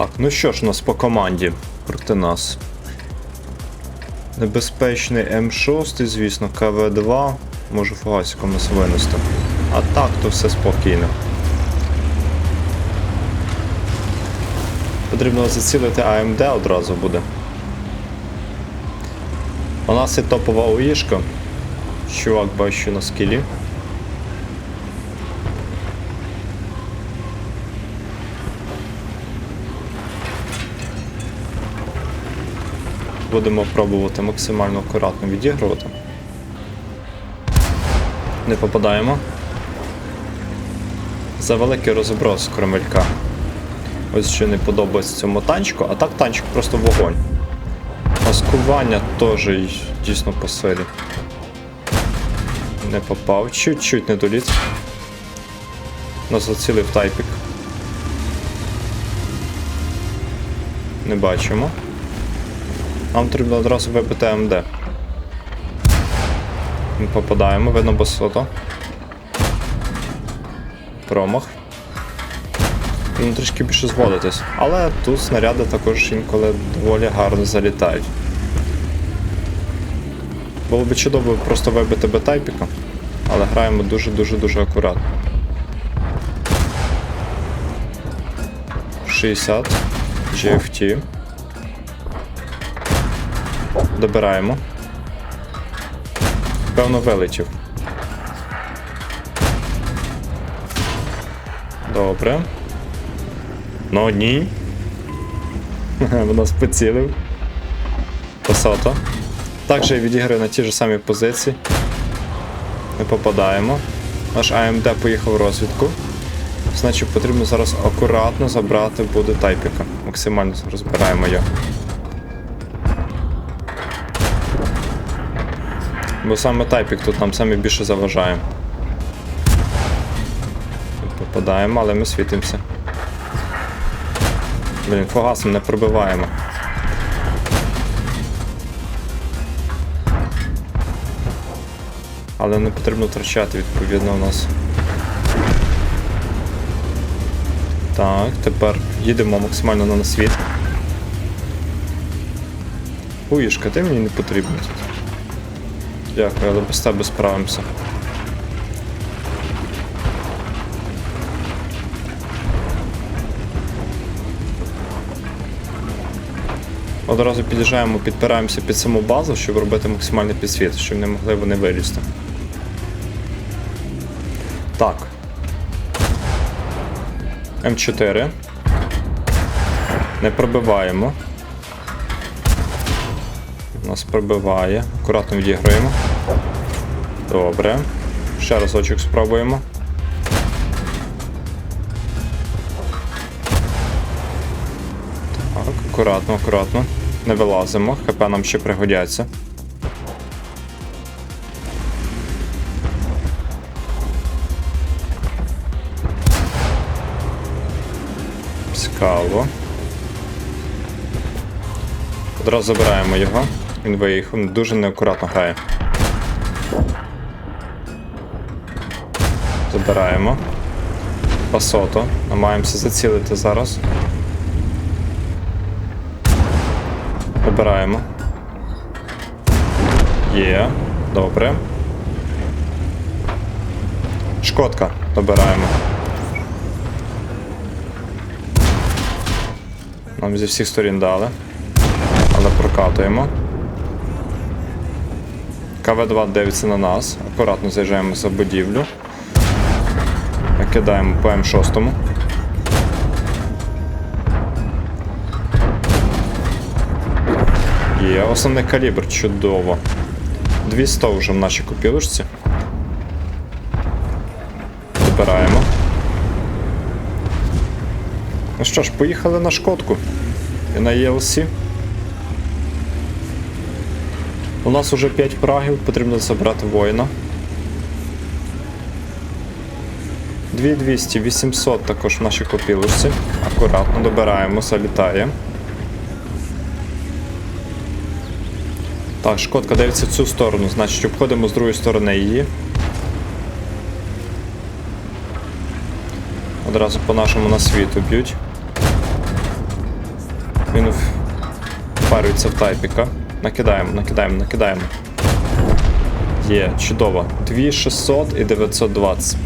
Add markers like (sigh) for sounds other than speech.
Так, ну що ж у нас по команді проти нас? Небезпечний М6, звісно, КВ-2. Можу фугасиком нас винести. А так, то все спокійно. Потрібно зацілити АМД одразу буде. У нас є топова УІшка. Чувак бачу на скілі. Будемо пробувати максимально акуратно відігрувати. Не попадаємо. За великий розброс кромелька. Ось що не подобається цьому танчику, а так танчик просто вогонь. Маскування теж дійсно по силі. Не попав, чуть-чуть не доліт. Нас зацілив тайпік. Не бачимо. Нам потрібно одразу вибити МД. Ми попадаємо, видно басото. Промах. Ну, трішки більше зводитись. Але тут снаряди також інколи доволі гарно залітають. Було б чудово просто вибити Б-тайпіка, але граємо дуже-дуже-дуже акуратно. 60. GFT. Добираємо. Певно вилетів. Добре. Ну ні. (laughs) Вона поцілив. Посото. Також я відіграю на ті ж самі позиції. Не попадаємо. Наш АМД поїхав в розвідку. Значить потрібно зараз акуратно забрати буде тайпіка. Максимально розбираємо його. Бо саме тайпік тут нам саме більше заважає. Попадаємо, але ми світимося. Блін, фугасом не пробиваємо. Але не потрібно втрачати, відповідно, у нас. Так, тепер їдемо максимально на світ. Уїшка, ти мені не потрібен тут. Дякую, але без тебе справимося. Одразу під'їжджаємо, підпираємося під саму базу, щоб робити максимальний підсвіт, щоб не могли вони вилізти. Так. М4. Не пробиваємо. Нас пробиває. Акуратно відіграємо. Добре. Ще разочок спробуємо. Так, акуратно, акуратно. Не вилазимо, ХП нам ще пригодяться. Цікаво. Одразу забираємо його. Він виїхав, дуже неакуратно грає. Забираємо. Пасото. Намагаємося зацілити зараз. Забираємо. Є. Добре. Шкодка. Добираємо. Нам зі всіх сторін дали. Але прокатуємо. КВ-2 дивиться на нас. Акуратно заїжджаємо за будівлю. Кидаємо по М6. Є, основний калібр, чудово. 200 вже в нашій купілочці. Добираємо. Ну що ж, поїхали на шкодку і на ELC. У нас уже 5 прагів, потрібно забрати воїна. 2200, 800 також в нашій копілочці. Акуратно добираємо, залітає. Так, шкодка дивиться в цю сторону, значить обходимо з другої сторони її. Одразу по нашому на світу б'ють. Він впарюється в тайпіка. Накидаємо, накидаємо, накидаємо. Є, чудово. 2600 і 920.